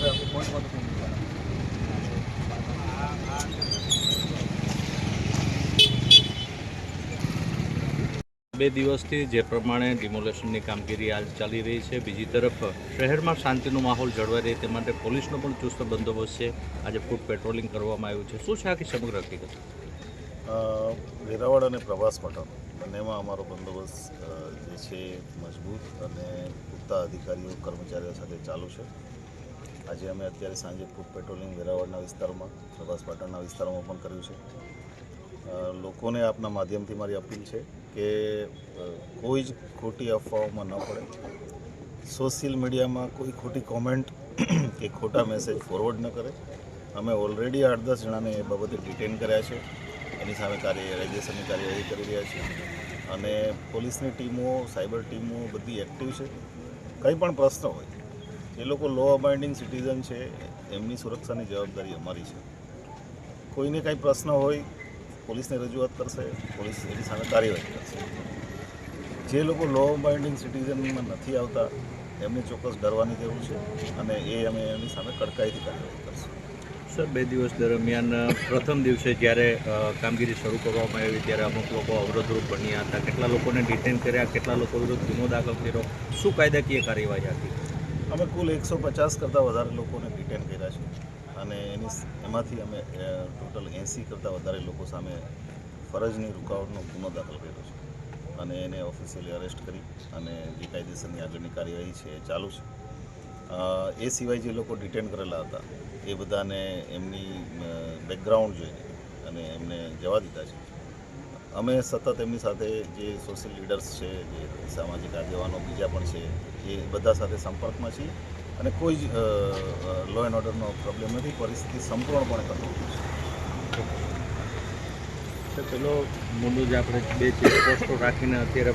બે દિવસથી જે પ્રમાણે ડિમોલેશનની કામગીરી હાલ ચાલી રહી છે, બીજી તરફ શહેરમાં શાંતિનો માહોલ જળવાઈ રહે તે માટે પોલીસનો પણ ચુસ્ત બંદોબસ્ત છે. આજે ફૂટ પેટ્રોલિંગ કરવામાં આવ્યું છે. શું છે આખી સમગ્ર હકીકત? વેરાવળ અને પ્રવાસ મઠક બંનેમાં અમારો બંદોબસ્ત જે છે, મજબૂત અને પૂરતા અધિકારીઓ, કર્મચારીઓ સાથે ચાલુ છે. આજે અમે અત્યારે સાંજે ફૂડ પેટ્રોલિંગ વેરાવળના વિસ્તારોમાં, પ્રભાસ પાટણના વિસ્તારોમાં પણ કર્યું છે. લોકોને આપના માધ્યમથી મારી અપીલ છે કે કોઈ જ ખોટી અફવાઓમાં ન પડે. સોશિયલ મીડિયામાં કોઈ ખોટી કોમેન્ટ કે ખોટા મેસેજ ફોરવર્ડ ન કરે. અમે ઓલરેડી આઠ દસ જણાને એ બાબતે ડિટેન કર્યા છે. એની સામે કાર્ય, કાયદેસરની કાર્યવાહી કરી રહ્યા છીએ અને પોલીસની ટીમો, સાયબર ટીમો બધી એક્ટિવ છે. કંઈ પણ પ્રશ્ન હોય એ લોકો લો અબાઇન્ડિંગ સિટીઝન છે, એમની સુરક્ષાની જવાબદારી અમારી છે. કોઈને કાંઈ પ્રશ્ન હોય, પોલીસને રજૂઆત કરશે, પોલીસ એની સામે કાર્યવાહી કરશે. જે લોકો લો અબાઇન્ડિંગ સિટીઝનમાં નથી આવતા, એમને ચોક્કસ ડરવાની જરૂર છે અને એ અમે એમની સામે કડકાઈથી કાર્યવાહી કરશું. સર, બે દિવસ દરમિયાન પ્રથમ દિવસે જ્યારે કામગીરી શરૂ કરવામાં આવી, ત્યારે અમુક લોકો અવરોધરૂપ બન્યા હતા. કેટલા લોકોને ડિટેન કર્યા, કેટલા લોકો વિરુદ્ધ ગુનો દાખલ કર્યો? શું કાયદાકીય કાર્યવાહી હતી? અમે કુલ એકસો પચાસ કરતાં વધારે લોકોને ડિટેન કર્યા છે. અને એની એમાંથી અમે ટોટલ એંસી કરતાં વધારે લોકો સામે ફરજની રૂકાવટનો ગુનો દાખલ કર્યો છે. અને એને ઓફિશિયલી અરેસ્ટ કરી અને જે કાયદેસરની આગળની કાર્યવાહી છે એ ચાલુ છે. એ સિવાય જે લોકો ડિટેન કરેલા હતા, એ બધાને એમની બેકગ્રાઉન્ડ જોઈને અને એમને જવા દીધા છે. અમે સતત એમની સાથે જે સોશિયલ લીડર્સ છે, જે સામાજિક આગેવાનો બીજા પણ છે, એ બધા સાથે સંપર્કમાં છીએ. અને કોઈ જ લો એન્ડ ઓર્ડરનો પ્રોબ્લેમ નથી, પરિસ્થિતિ સંપૂર્ણપણે કંટ્રોલ છે. પેલો મુદ્દો જે આપણે બે ચેકપોસ્ટો રાખીને અત્યારે